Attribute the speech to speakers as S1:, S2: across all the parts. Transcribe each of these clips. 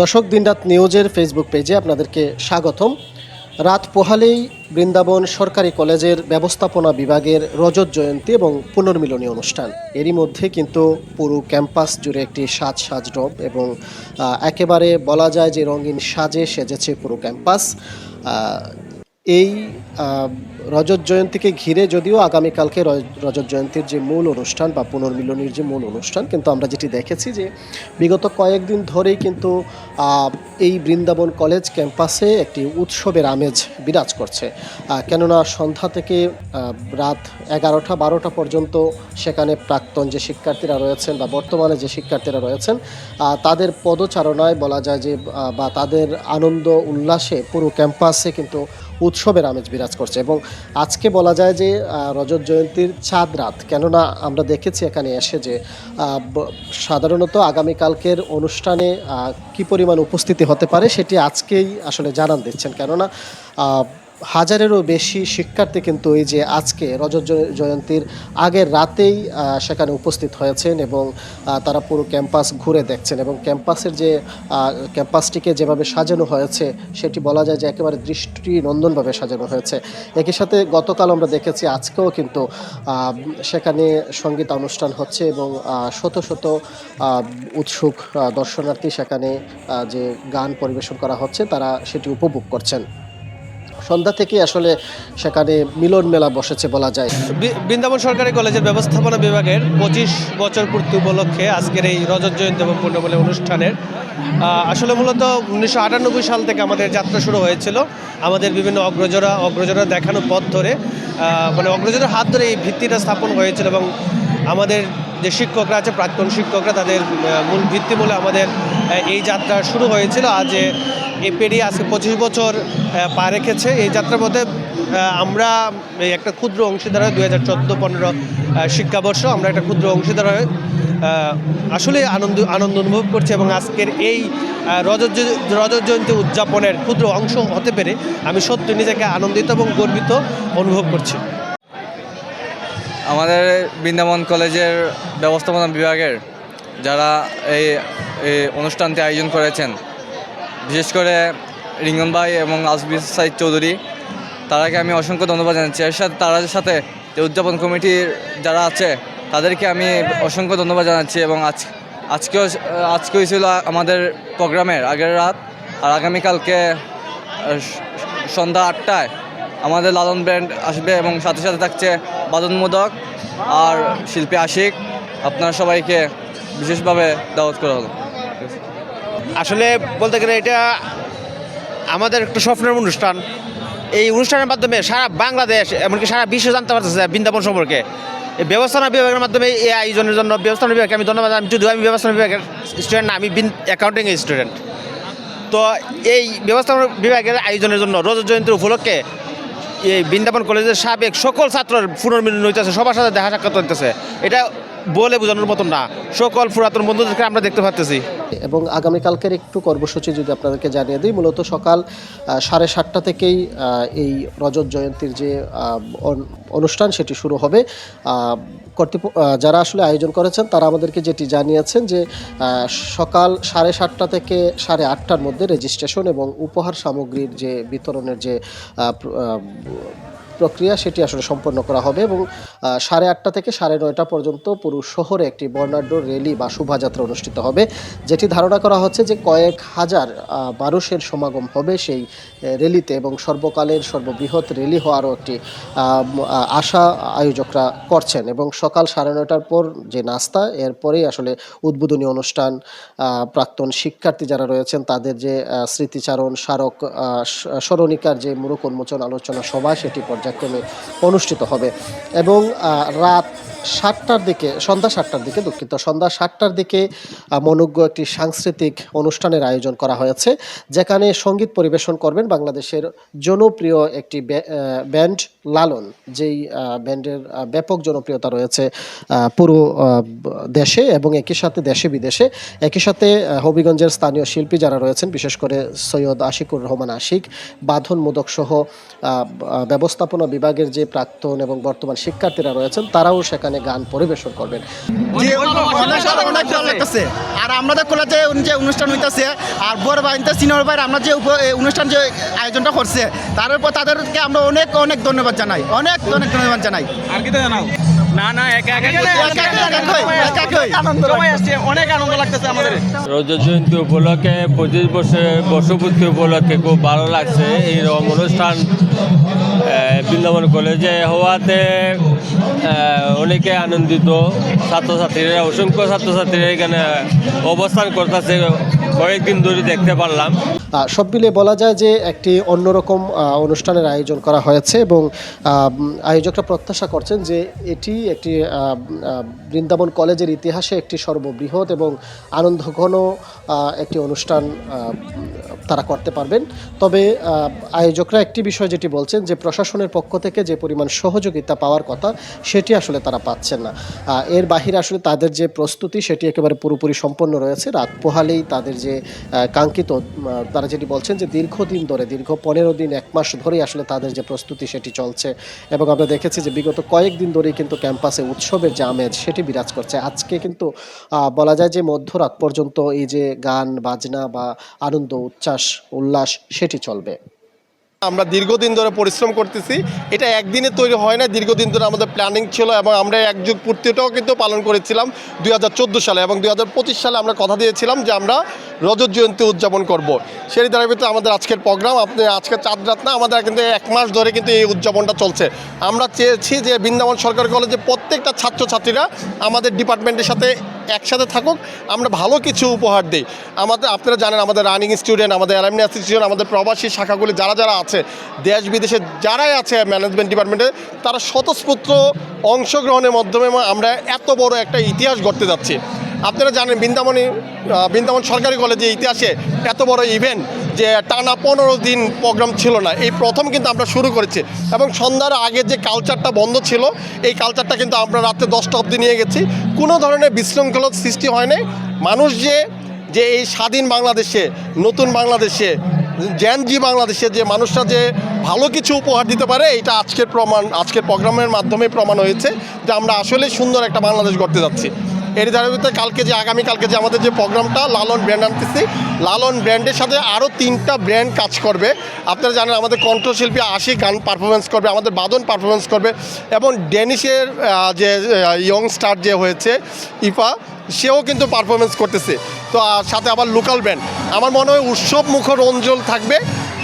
S1: দর্শক দিনরাত নিউজের ফেসবুক পেজে আপনাদেরকে স্বাগতম। রাত পোহালেই বৃন্দাবন সরকারি কলেজের ব্যবস্থাপনা বিভাগের রজত জয়ন্তী এবং পুনর্মিলনী অনুষ্ঠান। এরই মধ্যে কিন্তু পুরো ক্যাম্পাস জুড়ে একটি সাজ সাজ রব এবং একেবারে বলা যায় যে রঙিন সাজে সেজেছে পুরো ক্যাম্পাস। এই রজত জয়ন্তীকে ঘিরে যদিও আগামীকালকে রজত জয়ন্তীর যে মূল অনুষ্ঠান বা পুনর্মিলনীর যে মূল অনুষ্ঠান, কিন্তু আমরা যেটি দেখেছি যে বিগত কয়েকদিন ধরেই কিন্তু এই বৃন্দাবন কলেজ ক্যাম্পাসে একটি উৎসবের আমেজ বিরাজ করছে। কেননা সন্ধ্যা থেকে রাত এগারোটা বারোটা পর্যন্ত সেখানে প্রাক্তন যে শিক্ষার্থীরা রয়েছেন বা বর্তমানে যে শিক্ষার্থীরা রয়েছেন তাদের পদচারণায় বলা যায় যে বা তাদের আনন্দ উল্লাসে পুরো ক্যাম্পাসে কিন্তু উৎসবের আমেজ বিরাজ করছে এবং আজকে বলা যায় যে রজত জয়ন্তীর চাঁদ রাত। কেননা আমরা দেখেছি এখানে এসে যে সাধারণত আগামীকালকের অনুষ্ঠানে কি পরিমাণ উপস্থিতি হতে পারে সেটি আজকেই আসলে জানান দিচ্ছেন। কেননা হাজারেরও বেশি শিক্ষার্থী কিন্তু এই যে আজকে রজত জয়- জয়ন্তীর আগের রাতেই সেখানে উপস্থিত হয়েছেন এবং তারা পুরো ক্যাম্পাস ঘুরে দেখছেন এবং ক্যাম্পাসের যে ক্যাম্পাসটিকে যেভাবে সাজানো হয়েছে, সেটি বলা যায় যে একেবারে দৃষ্টিনন্দনভাবে সাজানো হয়েছে। একই সাথে গতকাল আমরা দেখেছি আজকেও কিন্তু সেখানে সংগীত অনুষ্ঠান হচ্ছে এবং শত শত উৎসুক দর্শনার্থী সেখানে যে গান পরিবেশন করা হচ্ছে, তারা সেটি উপভোগ করছেন। সন্ধ্যা থেকে আসলে সেখানে মিলন মেলা বসেছে বলা যায়।
S2: বৃন্দাবন সরকারি কলেজের ব্যবস্থাপনা বিভাগের পঁচিশ বছর পূর্তি উপলক্ষে আজকের এই রজত জয়ন্তী এবং পূর্ণমূল্য অনুষ্ঠানের আসলে মূলত উনিশশো আটানব্বই সাল থেকে আমাদের যাত্রা শুরু হয়েছিল। আমাদের বিভিন্ন অগ্রজরা অগ্রজরা দেখানো পথ ধরে মানে অগ্রজরের হাত ধরে এই ভিত্তিটা স্থাপন হয়েছিল এবং আমাদের যে শিক্ষকরা আছে, প্রাক্তন শিক্ষকরা, তাদের মূল ভিত্তিমূলে আমাদের এই যাত্রা শুরু হয়েছিল। আজ পেরিয়ে আজকে পঁচিশ বছর পা রেখেছে। এই যাত্রার মধ্যে আমরা একটা ক্ষুদ্র অংশীদার হয় দু হাজার চোদ্দ, পনেরো শিক্ষাবর্ষ আমরা একটা ক্ষুদ্র অংশীদার হয়ে আসলে আনন্দ আনন্দ অনুভব করছি এবং আজকের এই রজত রজত জয়ন্তী উদযাপনের ক্ষুদ্র অংশ হতে পেরে আমি সত্যি নিজেকে আনন্দিত এবং গর্বিত অনুভব করছি।
S3: আমাদের বৃন্দাবন কলেজের ব্যবস্থাপনা বিভাগের যারা এই অনুষ্ঠানটি আয়োজন করেছেন বিশেষ করে রিঙ্গন ভাই এবং আসবির সাইদ চৌধুরী, তারাকে আমি অসংখ্য ধন্যবাদ জানাচ্ছি। এর সাথে তাদের সাথে যে উদযাপন কমিটির যারা আছে, তাদেরকে আমি অসংখ্য ধন্যবাদ জানাচ্ছি এবং আজ আজকেও আজকেও ছিল আমাদের প্রোগ্রামের আগের রাত। আর আগামীকালকে সন্ধ্যা আটটায় আমাদের লালন ব্যান্ড আসবে এবং সাথে সাথে থাকছে বাদন মোদক আর শিল্পী আশিক। আপনার সবাইকে বিশেষভাবে দাওয়াত করা হলো।
S4: আসলে বলতে গেলে এটা আমাদের একটা স্বপ্নের অনুষ্ঠান। এই অনুষ্ঠানের মাধ্যমে সারা বাংলাদেশ, এমনকি সারা বিশ্ব জানতে পারতেছে বৃন্দাবন সম্পর্কে। এই ব্যবস্থাপনা বিভাগের মাধ্যমে এই আয়োজনের জন্য ব্যবস্থাপনা বিভাগকে আমি ধন্যবাদ, আমি যদিও আমি ব্যবস্থাপনা বিভাগের স্টুডেন্ট আমি অ্যাকাউন্টিং স্টুডেন্ট তো এই ব্যবস্থাপনা বিভাগের আয়োজনের জন্য রজত জয়ন্তী উপলক্ষে এই বৃন্দাবন কলেজের সাবেক সকল ছাত্রের পুনর্মিলন হইতেছে, সবার সাথে দেখা সাক্ষাৎ হইতেছে। এটা বলে বোঝানোর মতন না। সকল পুরাতন বন্ধুদেরকে আমরা দেখতে পাচ্তেছি
S1: এবং আগামীকালকের একটু কর্মসূচি যদি আপনাদেরকে জানিয়ে দিই মূলত সকাল সাড়ে সাতটা থেকেই এই রজত জয়ন্তীর যে অনুষ্ঠান সেটি শুরু হবে। আহ, কর্তৃপ- যারা আসলে আয়োজন করেছেন তারা আমাদেরকে যেটি জানিয়েছেন যে সকাল সাড়ে সাতটা থেকে সাড়ে আটটার মধ্যে রেজিস্ট্রেশন এবং উপহার সামগ্রীর যে বিতরণের যে প্রক্রিয়া সেটি আসলে সম্পন্ন করা হবে এবং সাড়ে আটটা থেকে সাড়ে নয়টা পর্যন্ত পুরো শহরে একটি বর্ণাঢ্য র্যালি বা শোভাযাত্রা অনুষ্ঠিত হবে, যেটি ধারণা করা হচ্ছে যে কয়েক হাজার মানুষের সমাগম হবে সেই র্যালিতে এবং সর্বকালের সর্ববৃহৎ র্যালি হওয়ারও একটি আশা আয়োজকরা করছেন এবং সকাল সাড়ে নয়টার পর যে নাস্তা এরপরেই আসলে উদ্বোধনী অনুষ্ঠান প্রাক্তন শিক্ষার্থী যারা রয়েছেন তাদের যে স্মৃতিচারণ, স্মারক স্মরণিকার যে মূরক উন্মোচন আলোচনা সভা সেটি পর্যায়ক্রমে অনুষ্ঠিত হবে। এবং রাত সাতটার দিকে, সন্ধ্যা সাতটার দিকে দুঃখিত, সন্ধ্যা সাতটার দিকে মনোজ্ঞ একটি সাংস্কৃতিক অনুষ্ঠানের আয়োজন করা হয়েছে, যেখানে সংগীত পরিবেশন করবেন বাংলাদেশের জনপ্রিয় একটি ব্যান্ড লালন, যেই ব্যান্ডের ব্যাপক জনপ্রিয়তা রয়েছে পুরো দেশে এবং একই সাথে দেশে বিদেশে। একই সাথে হবিগঞ্জের স্থানীয় শিল্পী যারা রয়েছেন, বিশেষ করে সৈয়দ আশিকুর রহমান আশিক, বাঁধন মোদক সহ ব্যবস্থাপনা বিভাগের যে প্রাক্তন এবং বর্তমান শিক্ষার্থীরা রয়েছেন, তারাও সেখানে এখানে গান পরিবেশন করবেন।
S5: আর আমাদের কলেজে যে অনুষ্ঠান হইতেছে আর বড় বাহিনীতে সিনিয়র ভাই আমরা যে অনুষ্ঠান যে আয়োজনটা করছে তার উপর তাদেরকে আমরা অনেক অনেক ধন্যবাদ জানাই। অনেক অনেক ধন্যবাদ জানাই।
S6: আর কি জানাও? না না একা একা
S5: একা একা কই, একা কই।
S6: সবাই আসছে। অনেক আনন্দ লাগতেছে আমাদের।
S7: রজত জয়ন্তী উপলক্ষে পঁচিশ বছর বর্ষপূর্তি উপলক্ষে খুব ভালো লাগছে এইরকম অনুষ্ঠান। বৃন্দাবন কলেজে হওয়াতে অনেকে আনন্দিত। ছাত্রছাত্রীরা, অসংখ্য ছাত্রছাত্রীরা এখানে অবস্থান করতেছে। কয়েকদিন ধরে দেখতে পারলাম।
S1: সব মিলিয়ে বলা যায় যে একটি অন্যরকম অনুষ্ঠানের আয়োজন করা হয়েছে এবং আয়োজকরা প্রত্যাশা করছেন যে এটি একটি বৃন্দাবন কলেজের ইতিহাসে একটি সর্ববৃহৎ এবং আনন্দঘন একটি অনুষ্ঠান তারা করতে পারবেন। তবে আয়োজকরা একটি বিষয় যেটি বলছেন যে প্রশাসনের পক্ষ থেকে যে পরিমাণ সহযোগিতা পাওয়ার কথা, সেটি আসলে তারা পাচ্ছেন না। এর বাহিরে আসলে তাদের যে প্রস্তুতি, সেটি একেবারে পুরোপুরি সম্পন্ন রয়েছে। রাত পোহালেই তাদের যে কাঙ্ক্ষিত তারা যেটি বলছেন যে দীর্ঘদিন ধরে, দীর্ঘ পনেরো দিন, এক মাস ধরেই আসলে তাদের যে প্রস্তুতি সেটি চলছে। এবং আমরা দেখেছি যে বিগত কয়েকদিন ধরেই কিন্তু ক্যাম্পাসে উৎসবের যে আমেজ সেটি বিরাজ করছে। আজকে কিন্তু বলা যায় যে মধ্যরাত পর্যন্ত এই যে গান, বাজনা বা আনন্দ, উচ্ছ্বাস, উল্লাস সেটি চলবে।
S8: আমরা দীর্ঘদিন ধরে পরিশ্রম করতেছি। এটা একদিনে তৈরি হয় না দীর্ঘদিন ধরে আমাদের প্ল্যানিং ছিল এবং আমরা এক যুগ পূর্তিটাও কিন্তু পালন করেছিলাম দুই হাজার চোদ্দ সালে এবং দুই হাজার পঁচিশ সালে আমরা কথা দিয়েছিলাম যে আমরা রজত জয়ন্তী উদযাপন করব। সেই দ্বারা ধারাবাহিকতে আমাদের আজকের প্রোগ্রাম আপনি আজকে চাঁদ রাত না, আমাদের কিন্তু এক মাস ধরে কিন্তু এই উদযাপনটা চলছে। আমরা চেয়েছি যে বৃন্দাবন সরকার কলেজে প্রত্যেকটা ছাত্রছাত্রীরা আমাদের ডিপার্টমেন্টের সাথে একসাথে থাকুক, আমরা ভালো কিছু উপহার দিই। আমাদের, আপনারা জানেন আমাদের রানিং স্টুডেন্ট আমাদের অ্যালামনি অ্যাসোসিয়েশন আমাদের প্রবাসী শাখাগুলি যারা যারা আছে, দেশ, বিদেশে যারাই আছে ম্যানেজমেন্ট ডিপার্টমেন্টে তারা স্বতঃস্ফূর্ত অংশগ্রহণের মাধ্যমে আমরা এত বড় একটা ইতিহাস গড়তে যাচ্ছি। আপনারা জানেন বৃন্দাবনী বৃন্দাবন সরকারি কলেজে ইতিহাসে এত বড় ইভেন্ট যে টানা পনেরো দিন প্রোগ্রাম ছিল না, এই প্রথম কিন্তু আমরা শুরু করেছি। এবং সন্ধ্যার আগে যে কালচারটা বন্ধ ছিল, এই কালচারটা কিন্তু আমরা রাত্রে দশটা অবধি নিয়ে গেছি। কোনো ধরনের বিশৃঙ্খলার সৃষ্টি হয়নি। মানুষ যে যে এই স্বাধীন বাংলাদেশে, নতুন বাংলাদেশে জ্যানজি বাংলাদেশে যে মানুষরা যে ভালো কিছু উপহার দিতে পারে, এটা আজকের প্রমাণ, আজকের প্রোগ্রামের মাধ্যমে প্রমাণ হয়েছে যে আমরা আসলে সুন্দর একটা বাংলাদেশ গড়তে যাচ্ছি। এর ধারাবাহিকতায় কালকে যে আগামী কালকে যে আমাদের যে প্রোগ্রামটা লালন ব্র্যান্ড আনতেছি, লালন ব্র্যান্ডের সাথে আরও তিনটা ব্র্যান্ড কাজ করবে। আপনারা জানেন আমাদের কণ্ঠশিল্পী আশি গান পারফরমেন্স করবে, আমাদের বাদন পারফরমেন্স করবে এবং ডেনিশের যে ইয়ং স্টার যে হয়েছে, ইফা, সেও কিন্তু পারফরমেন্স করতেছে। তো সাথে আবার লোকাল ব্যান্ড আমার মনে হয় উৎসব মুখর থাকবে।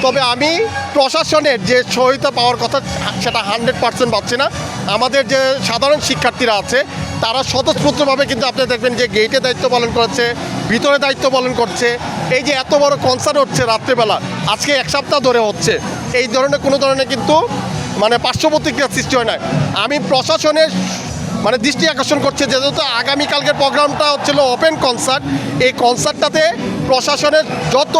S8: তবে আমি প্রশাসনের যে সহায়তা পাওয়ার কথা, সেটা হান্ড্রেড পার্সেন্ট পাচ্ছি না। আমাদের যে সাধারণ শিক্ষার্থীরা আছে, তারা স্বতঃস্ফূর্তভাবে কিন্তু আপনি দেখবেন যে গেটে দায়িত্ব পালন করছে, ভিতরে দায়িত্ব পালন করছে। এই যে এত বড় কনসার্ট হচ্ছে রাত্রেবেলা, আজকে এক সপ্তাহ ধরে হচ্ছে। এই ধরনের কোনো ধরনের কিন্তু মানে পার্শ্ব প্রতিক্রিয়া সৃষ্টি হয় না। আমি প্রশাসনের মানে দৃষ্টি আকর্ষণ করছে, যেহেতু আগামীকালকের প্রোগ্রামটা হচ্ছিল ওপেন কনসার্ট এই কনসার্টটাতে প্রশাসনের যত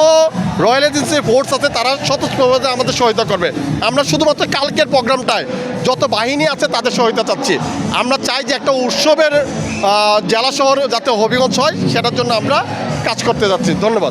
S8: রয়্যাল এজেন্সি ফোর্স আছে, তারা স্বতঃস্ফূর্তভাবে আমাদের সহায়তা করবে। আমরা শুধুমাত্র কালকের প্রোগ্রামটায় যত বাহিনী আছে, তাদের সহায়তা চাচ্ছি। আমরা চাই যে একটা উৎসবের জেলা শহর যাতে হবিগঞ্জ হয়, সেটার জন্য আমরা কাজ করতে যাচ্ছি। ধন্যবাদ।